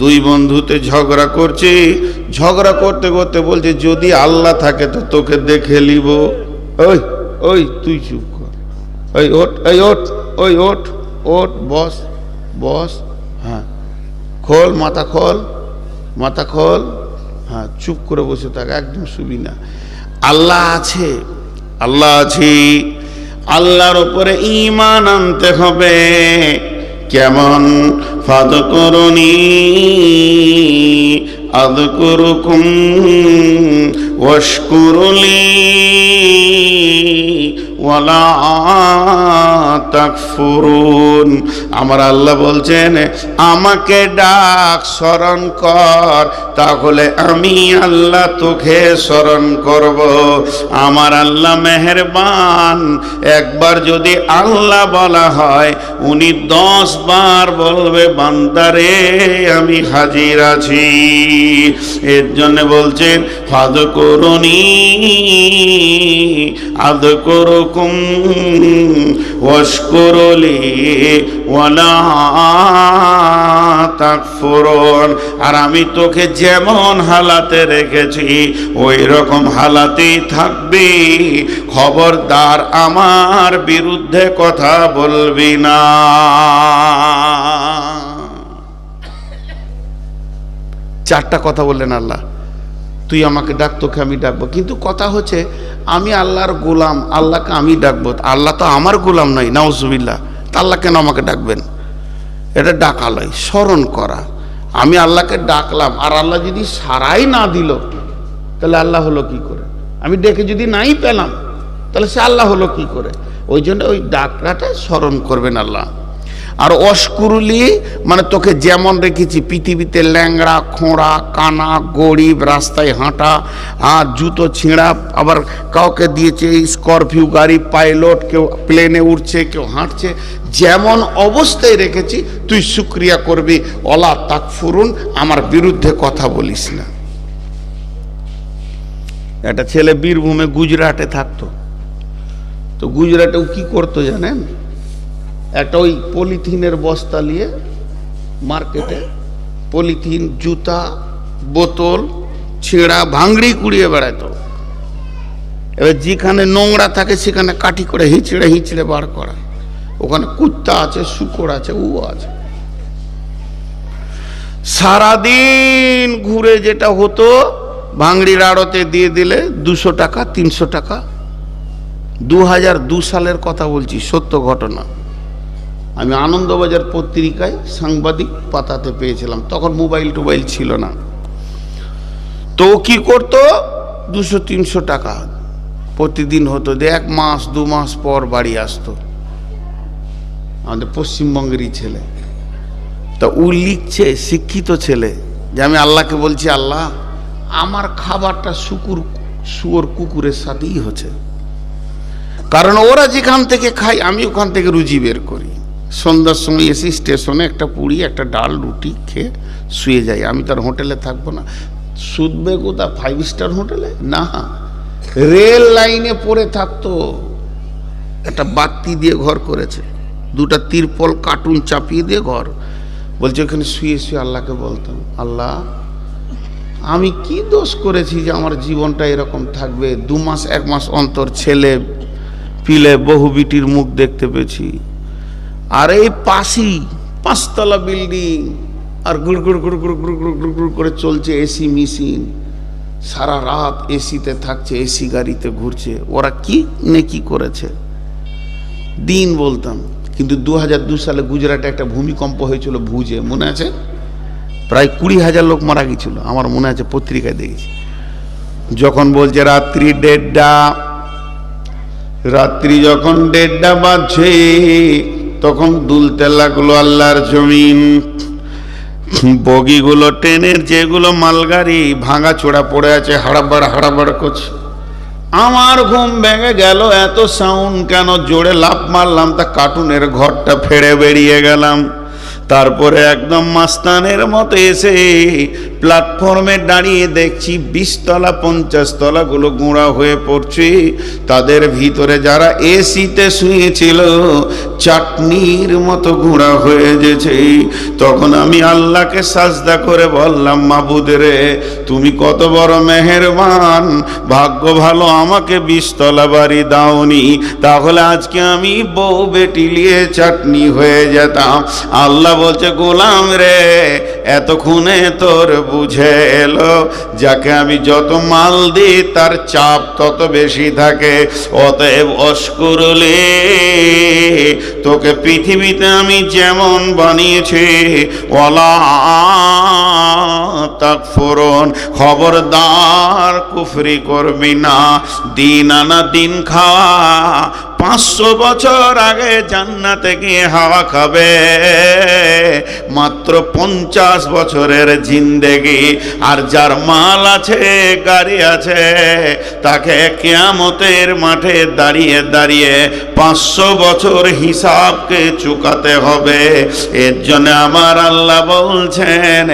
দুই বন্ধুতে ঝগড়া করছে, ঝগড়া করতে করতে বলছে, যদি আল্লাহ থাকে তো তোকে দেখে নিব। ওই ওই, তুই চুপ কর। ওই ওট ওই ওট ওই ওট ওট বস বস হ্যাঁ খোল, মাথা খোল মাথা খোল হ্যাঁ চুপ করে বসে থাক, একদম শুবি না। আল্লাহ আছে আল্লাহ আছে, আল্লাহর ওপরে ইমান আনতে হবে। কেমন ফাদ করুনি আদ করুকুম ওয়াশকুরুলি। ওয়ালা আমার আল্লাহ বলছেন, আমাকে ডাক স্মরণ কর, তাহলে আমি আল্লাহ তোকে স্মরণ করব। আমার আল্লাহ মেহেরবান, একবার যদি আল্লাহ বলা হয়, উনি দশ বার বলবে, বান্দারে, আমি হাজির আছি। এর জন্য বলছেন ফাদ করুনি আদ করুকুম ওয়াশকুরুলি ওয়ালা তাকফুরুন। আর আমি তোকে যেমন হালাতে রেখেছি ওই রকম হালাতেই থাকবি। খবরদার আমার বিরুদ্ধে কথা বলবি না। চারটা কথা বললেন আল্লাহ। তুই আমাকে ডাক, তোকে আমি ডাকবো। কিন্তু কথা হচ্ছে, আমি আল্লাহর গোলাম, আল্লাহকে আমি ডাকবো। আল্লাহ তো আমার গোলাম নয়, নাউজুবিল্লাহ। তা আল্লাহ কেন আমাকে ডাকবেন? এটা ডাকালয় স্মরণ করা। আমি আল্লাহকে ডাকলাম, আর আল্লাহ যদি সারাই না দিল, তাহলে আল্লাহ হলো কি করে? আমি ডেকে যদি নাই পেলাম, তাহলে সে আল্লাহ হলো কি করে? ওই জন্য ওই ডাকরাটা স্মরণ করবেন আল্লাহ। আর অস্কুরুলি মানে তোকে যেমন রেখেছি, পৃথিবীতে ল্যাংড়া, খোঁড়া, কানা, গরিব, রাস্তায় হাঁটা আর জুতো, ছিঁড়া, আবার কাউকে দিয়েছে স্করপিও গাড়ি, পাইলট, কেউ প্লেনে উঠছে কেউ হাঁটছে, যেমন অবস্থায় রেখেছি, তুই শুক্রিয়া করবি। অলা তাক ফুরুন, আমার বিরুদ্ধে কথা বলিস না। একটা ছেলে বীরভূমে গুজরাটে থাকতো। তো গুজরাটেও কি করতো জানেন? একটা ওই পলিথিনের বস্তা নিয়ে মার্কেটে পলিথিন, জুতা, বোতল, ছেঁড়া, ভাঙড়ি কুড়িয়ে বেড়াতো এবার যেখানে নোংরা থাকে সেখানে কাঠি করে হিঁচড়ে হিঁচড়ে বার করা। ওখানে কুত্তা আছে, শুকর আছে উ আছে। সারাদিন ঘুরে যেটা হতো, ভাঙড়ির আড়তে দিয়ে দিলে দুশো টাকা, তিনশো টাকা। দু সালের কথা বলছি, সত্য ঘটনা। আমি আনন্দবাজার পত্রিকায় সাংবাদিক পাতাতে পেয়েছিলাম। তখন মোবাইল টোবাইল ছিল না। তো কি করতো? দুশো, তিনশো টাকা প্রতিদিন হতো। যে এক মাস, দু মাস পর বাড়ি আসতো। আমাদের পশ্চিমবঙ্গেরই ছেলে। তা ও লিখছে, শিক্ষিত ছেলে। যে আমি আল্লাহকে বলছি, আল্লাহ, আমার খাবারটা শুকুর, শুয়োর কুকুরের সাথেই হচ্ছে। কারণ ওরা যেখান থেকে খায়, আমি ওখান থেকে রুজি বের করি। সন্ধ্যার সময় এসি স্টেশনে একটা পুরি, একটা ডাল, রুটি খেয়ে শুয়ে যাই। আমি তার হোটেলে থাকব না। শুধবে কোথা ফাইভ স্টার হোটেলে? না। রেল লাইনে পড়ে থাকতো। একটা বাতি দিয়ে ঘর করেছে। দুটা তিরপল কার্টুন চাপিয়ে দিয়ে ঘর। বলছে, ওখানে শুয়ে শুয়ে আল্লাহকে বলতাম, আল্লাহ, আমি কি দোষ করেছি যে আমার জীবনটা এরকম থাকবে? দু মাস, এক মাস অন্তর ছেলে পিলে বহু বিটির মুখ দেখতে পেয়েছি। আর এই পাশি পাঁচতলা বিল্ডিং আর গুড় গুড় গুড় গুড় গুড় গুড় গুড় গুড় করে চলছে এসি মেশিন। সারা রাত এসিতে থাকছে, এসি গাড়িতে ঘুরছে। ওরা কি নেকি করেছে? দিন বলতাম, কিন্তু দু হাজার দু সালে গুজরাটে একটা ভূমিকম্প হয়েছিল ভুজে, মনে আছে? প্রায় কুড়ি হাজার লোক মারা গেছিল, আমার মনে আছে পত্রিকায় দেখেছি। যখন বলছে রাত্রি দেড়টা, রাত্রি যখন দেড়টা বাজছে তখন দুলতে লাগল আল্লাহর জমিন। বগিগুলো ট্রেনের যেগুলো মালগাড়ি, ভাঙা চোড়া পড়ে আছে হাড়াবাড় হাড়াবাড় করছে। আমার ঘুম ভেঙে গেল, এত সাউন্ড কেন জোরে লাফ মারলাম, তা কার্টুনের ঘরটা ফেড়ে বেরিয়ে গেলাম। তারপরে একদম মাস্তানের মতো এসে প্ল্যাটফর্মে দাঁড়িয়ে দেখছি বিশ তলা পঞ্চাশ তলাগুলো গোঁড়া হয়ে পড়ছে। তাদের ভিতরে যারা এসিতে শুয়েছিল, চাটনির মতো গোঁড়া হয়ে গেছে। তখন আমি আল্লাহকে সাজদা করে বললাম, মাবুদ রে, তুমি কত বড় মেহেরবান। ভাগ্য ভালো, আমাকে বিশতলা বাড়ি দাওনি। তাহলে আজকে আমি বউ বেটি নিয়ে চাটনি হয়ে যেতাম। আল্লাহ বলছে, গোলাম রে, এতক্ষণে তোর বুঝে এলো, যাকে আমি যত মাল দিই, তার চাপ তত বেশি থাকে। অতএব অস্করলে তোকে পৃথিবীতে আমি যেমন বানিয়েছি ওলা তাক ফোরন খবরদার কুফরি করবি না। দিন আনা দিন খাওয়া পাঁচশো বছর আগে জান্নাতে গিয়ে হাওয়া খাবে। মাত্র পঞ্চাশ বছরের জিন্দেগি। আর যার মাল আছে, গাড়ি আছে, তাকে কেয়ামতের মাঠে দাঁড়িয়ে দাঁড়িয়ে পাঁচশো বছর হিসাবকে চুকাতে হবে। এর জন্য আমার আল্লাহ বলছেন,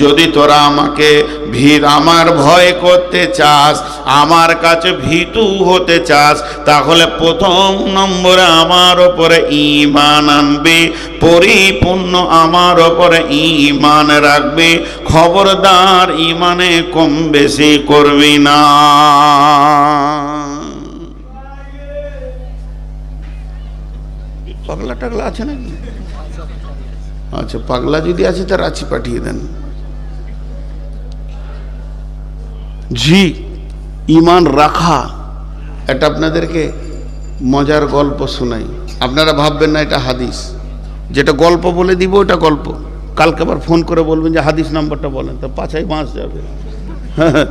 যদি তোরা আমাকে ভিড় আমার ভয় করতে চাস, আমার কাছে ভীতু হতে চাস, তাহলে প্রথম নম্বরে আমার ওপরে ইমান আনবে, পরিপূর্ণ আমার ওপরে ইমান রাখবে, খবরদার ইমানে কম বেশি করবি না। পাগলা টাগলা আছে নাকি? আচ্ছা পাগলা যদি আছে তার রাঁচি পাঠিয়ে দেন। জি ইমান রাখা, এটা আপনাদেরকে মজার গল্প শোনাই। আপনারা ভাববেন না, এটা হাদিস। যেটা গল্প বলে দিব, ওটা গল্প। কালকে আবার ফোন করে বলবেন যে হাদিস নাম্বারটা বলেন, তো পাছাই বাঁশ যাবে।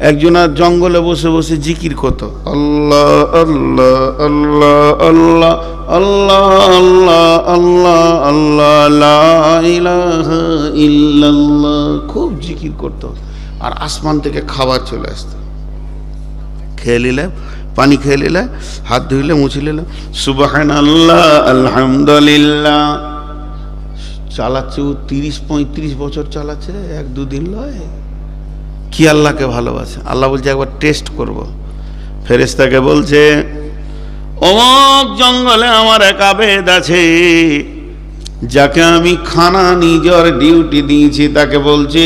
একজনা জঙ্গলে বসে বসে জিকির কত আল্লাহ আল্লাহ আল্লাহ আল্লাহ আল্লাহ আল্লাহ আল্লাহ আল্লাহ ইল্লাল্লাহ। খুব জিকির করতো। আর আসমান থেকে খাবার চলে আসতো। খেয়ে নিলে পানি খেয়ে নিলে হাত ধুইলে, মুছে নিলে। সুবাহান আল্লাহ আলহামদুলিল্লাহ। চালাচ্ছে ও তিরিশ, পঁয়ত্রিশ বছর চালাচ্ছে, এক দুদিন লয়। কি আল্লাহকে ভালোবাসে? আল্লাহ বলছে, একবার টেস্ট করব। ফেরেস্তাকে বলছে, অমক জঙ্গলে আমার এক আবেদ আছে, যাকে আমি খানা নিজের ডিউটি দিয়েছি, তাকে বলছে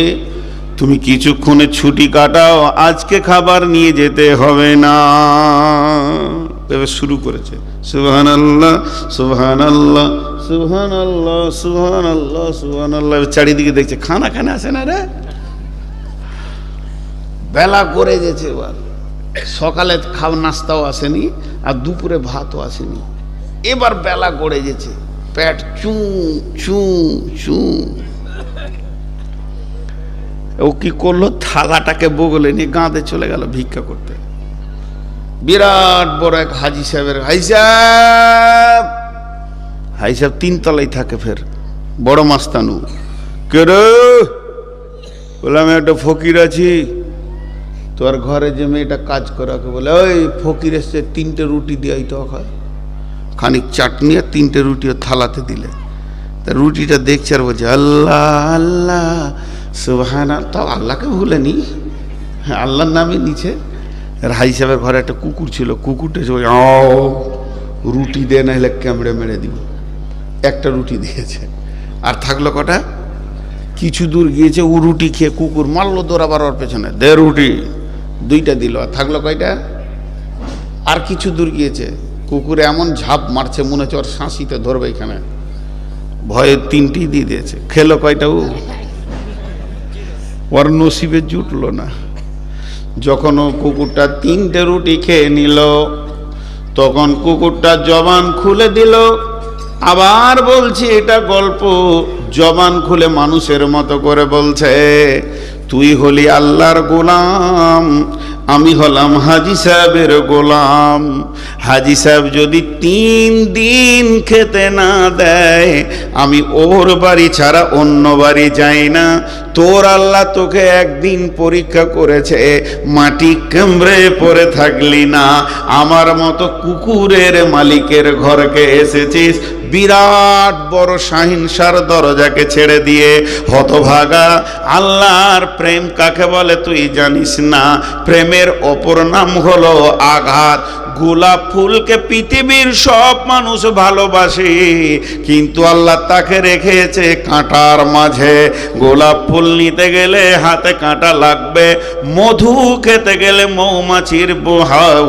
তুমি কিছুক্ষণে ছুটি কাটাও, আজকে খাবার নিয়ে যেতে হবে না। এবার শুরু করেছে। সুবহান আল্লাহ সুবহান আল্লাহ সুবহান আল্লাহ সুবহান আল্লাহ সুবহান আল্লাহ চারিদিকে দেখছে, খানা খানা আসে না রে? বেলা করে গেছে এবার। সকালে খাও, নাস্তাও আসেনি, আর দুপুরে ভাতও আসেনি। এবার বেলা গড়ে গেছে। পেট চু চু চু। ও কি করল? থালাটাকে বগলে নিয়ে গাঁদে চলে গেল ভিক্ষা করতে। বিরাট বড় এক হাজি সাহেবের হাই সাহেব! হাই সাহেব তিনতলায় থাকে ফের, বড় মাস্তানু। কে রে? বলে আমি একটা ফকির আছি। তোর ঘরে যে মেয়েটা কাজ করে ওকে বলে, ওই ফকির এসছে, তিনটে রুটি দিয়ে তো হয় খানিক চাটনি আর তিনটে রুটি থালাতে দিলে। তা রুটিটা দেখছে আর বলছে, আল্লাহ আল্লাহ সুবহানা তাও আল্লাহকে ভুলেনি। হ্যাঁ আল্লাহর নামে নিচে। হাই সাহেবের ঘরে একটা কুকুর ছিল, কুকুরটা আও, রুটি দে না হলে ক্যামড়ে মেরে দিব। একটা রুটি দিয়েছে। আর থাকল কটা? কিছু দূর গিয়েছে, ও রুটি খেয়ে কুকুর মারলো দৌড়াবার ওর পেছনে। দে রুটি। দুইটা দিল। আর থাকল কয়টা? আর কিছু দূর গিয়েছে। কুকুর এমন ঝাঁপ মারছে, মনে হচ্ছে ওর শাঁসিতে ধরবে এখানে। ভয়ে তিনটি দিয়ে দিয়েছে। খেলো কয়টা ও? ওর নসিবে জুটলো না। যখন ও কুকুরটা তিনটে রুটি খেয়ে নিল, তখন কুকুরটা জবান খুলে দিল। আবার বলছি, এটা গল্প জবান খুলে মানুষের মতো করে বলছে। তুই হলি আল্লাহর গোলাম আমি হলাম হাজি সাহেবের গোলাম। হাজি সাহেব যদি তিন দিন খেতে না দেয়, আমি ওর বাড়ি ছাড়া অন্য বাড়ি যাই না। তোর আল্লাহ তোকে একদিন পরীক্ষা করেছে, মাটি কেমড়ে পড়ে থাকলি না। আমার মতো কুকুরের মালিকের ঘরকে এসেছিস, বিরাট বড় শাহিনসার দরজাকে ছেড়ে দিয়ে। হতভাগা, আল্লাহর প্রেম কাকে বলে তুই জানিস না। প্রেমের অপর নাম হলো আঘাত। গোলাপ ফুলকে পৃথিবীর সব মানুষ ভালোবাসে, কিন্তু আল্লাহ তাকে রেখেছে কাঁটার মাঝে। গোলাপ ফুল নিতে গেলে হাতে কাঁটা লাগবে, মধু খেতে গেলে মৌমাছির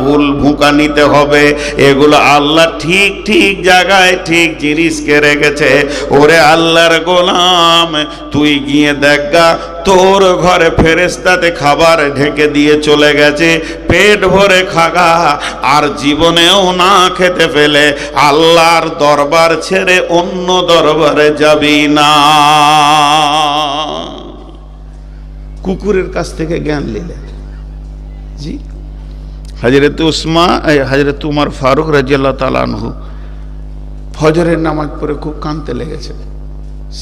হুল ভুঁকা নিতে হবে। এগুলো আল্লাহ ঠিক ঠিক জায়গায় ঠিক জিনিসকে রেখেছে। ওরে আল্লাহর গোলাম, তুই গিয়ে দেখা তোর ঘরে ফেরেস্তাতে খাবার ঢেকে দিয়ে চলে গেছে, পেট ভরে খাগা, আর জীবনেও না খেতে পেলে আল্লাহর দরবার ছেড়ে অন্য দরবারে যাবি না। কুকুরের কাছ থেকে জ্ঞান নিলে। জি? হজরত উসমা হজরত উমার ফারুক রাজিয়াল্লাহ তালানহু ফজরের নামাজ পড়ে খুব কাঁদতে লেগেছে।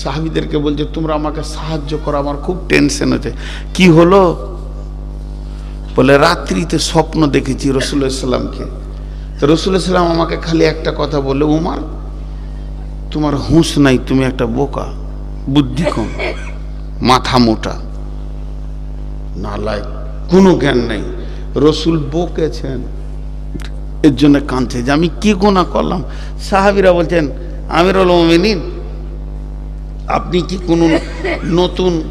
সাহাবিদেরকে বলছে, তোমরা আমাকে সাহায্য করো, আমার খুব টেনশন হচ্ছে। কি হলো? বলে, রাত্রিতে স্বপ্ন দেখেছি রসুল্লাহ সাল্লামকে তো রসুল্লাহ সাল্লাম আমাকে খালি একটা কথা বললে, উমার, তোমার হুঁশ নাই, তুমি একটা বোকা, বুদ্ধি কম, মাথা মোটা নালায় কোনো জ্ঞান নেই। রসুল বকেছেন, এর জন্য কাঁদছে যে, আমি কি গোনা করলাম? সাহাবিরা বলছেন আমির মিনিন আপনি কি কোনো নতুন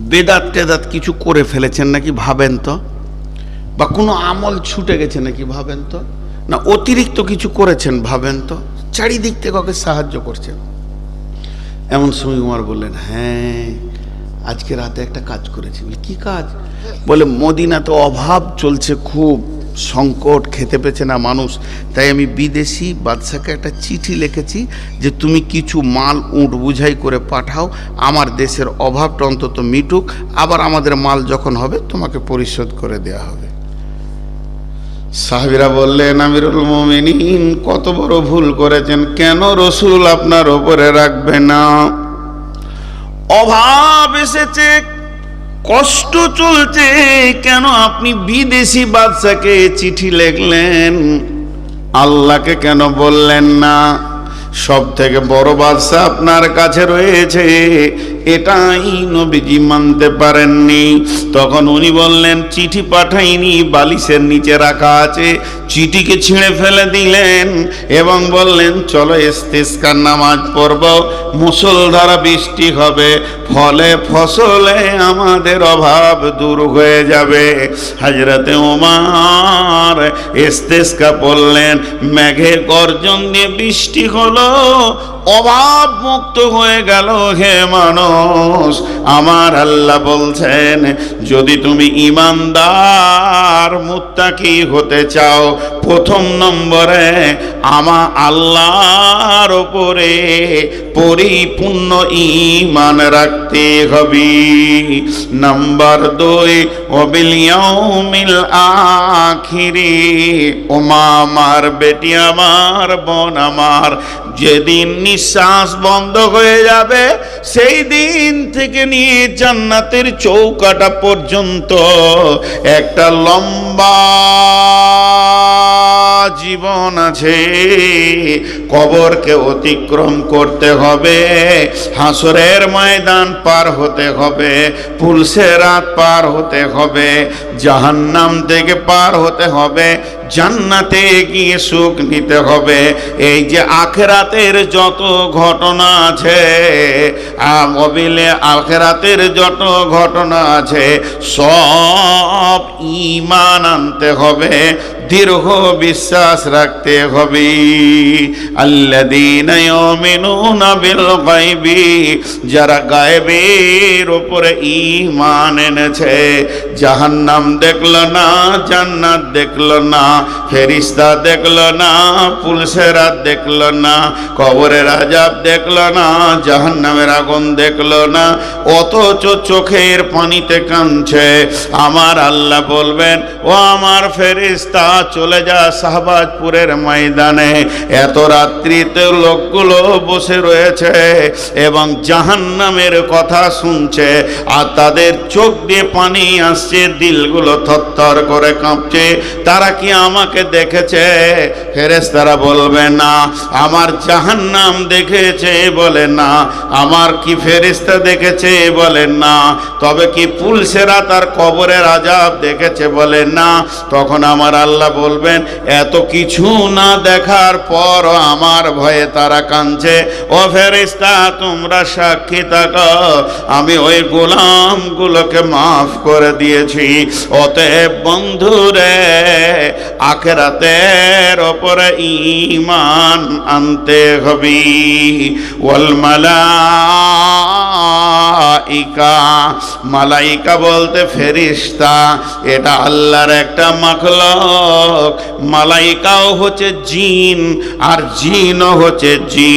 বেদাত টেদাত কিছু করে ফেলেছেন নাকি ভাবেন তো? বা কোনো আমল ছুটে গেছে নাকি ভাবেন তো? না, অতিরিক্ত কিছু করেছেন ভাবেন তো? চারিদিক থেকে ওকে সাহায্য করছেন। এমন সময় উমার বললেন হ্যাঁ আজকে রাতে একটা কাজ করেছি। বলে, কি কাজ? বলে মদিনা তো অভাব চলছে খুব। সংকট খেতে পেছে না মানুষ। তাই আমি বিদেশি বাদশাকে একটা চিঠি লিখেছি যে, তুমি কিছু মাল উঁট বুঝাই করে পাঠাও। আমার দেশের অভাবটা অন্তত মিটুক। আবার আমাদের মাল যখন হবে, তোমাকে পরিশোধ করে দেয়া হবে। সাহাবিরা বললেন, আমিরুল মোমিনিন, কত বড় ভুল করেছেন। কেন রসুল আপনার ওপরে রাখবে না? অভাব এসেছে কষ্ট চলছে, কেন আপনি বিদেশি বাদশাকে চিঠি লিখলেন? আল্লাহকে কেন বললেন না? সব থেকে বড় বাদশা আপনার কাছে রয়েছে। এটাই নবীজি মানতে পারেননি। তখন উনি বললেন, চিঠি পাঠাইনি, বালিশের নিচে রাখা আছে। চিঠিকে ছিঁড়ে ফেলে দিলেন এবং বললেন, চলো ইস্তিস্কার নামাজ পড়ব, মুসলধারা বৃষ্টি হবে, ফলে ফসলে আমাদের অভাব দূর হয়ে যাবে। হাজরাতে ওমার ইস্তেস্কা পড়লেন, মেঘের গর্জন দিয়ে বৃষ্টি হলো অভাব মুক্ত হয়ে গেল হে মানুষ, আমার আল্লাহ বলছেন, যদি তুমি ইমানদার মুত্তাকি হতে চাও, প্রথম নম্বরে আমা আল্লাহর ওপরে পরিপূর্ণ ইমান রাখতে হবে। নাম্বার দুই অবিলিয়মিল আখিরি, ওমা আমার বেটি, আমার বোন, আমার যেদিন নিঃশ্বাস বন্ধ হয়ে যাবে, সেই দিন থেকে নিয়ে জান্নাতের চৌকাটা পর্যন্ত একটা লম্বা জীবন আছে। কবরকে অতিক্রম করতে হবে। হাসরের ময়দান পার হতে হবে। পুলসে রাত পার হতে হবে। জাহান্নাম থেকে পার হতে হবে। জান্নাতে গিয়ে সুখ নিতে হবে। এই যে আখেরাতের যত ঘটনা আছে মবিলে আখেরাতের যত ঘটনা আছে, সব ইমান আনতে হবে। দীর্ঘ বিশ্বাস রাখতে হবে। গায়বি, যারা গায়েবের উপরে ঈমান এনেছে, জাহান্নাম দেখল না, জান্নাত দেখল না, ফেরিস্তা দেখল না, পুলসেরা দেখল না, কবরের আজাব দেখল না, জাহান্নামের আগুন দেখল না, অথচ চোখের পানিতে কাঁদছে। আমার আল্লাহ বলবেন, ও আমার ফেরিস্তা চলে যা শাহবাজপুরের ময়দানে। এত রাত্রিতে লোকগুলো বসে রয়েছে এবং জাহান্নামের কথা শুনছে আর তাদের চোখ দিয়ে পানি আসছে, দিলগুলো থরথর করে কাঁপছে। তারা কি আমাকে দেখেছে? ফেরেশতারা বলবে, না, আমার জাহান্নাম দেখেছে বলে না। আমার কি ফেরিস্তা দেখেছে বলেন না। তবে কি পুলসেরা তার কবরের আজাব দেখেছে বলেন না? তখন আমার আল্লাহ বলবেন, এত কিছু না দেখার পর আমার ভয়ে তারা কাঁদছে। ও ফেরিস্তা তোমরা সাক্ষী থাকো। আমি ওই গোলামগুলোকে মাফ করে দিয়েছি। অতএব বন্ধুরে, আখেরাতের ওপরে ইমান আনতে হবে। ওয়াল মালাইকা মালাইকা বলতে ফেরিস্তা এটা আল্লাহর একটা মাখলক। মালাইকাও হচ্ছে জিন আর জিনও হচ্ছে জিন।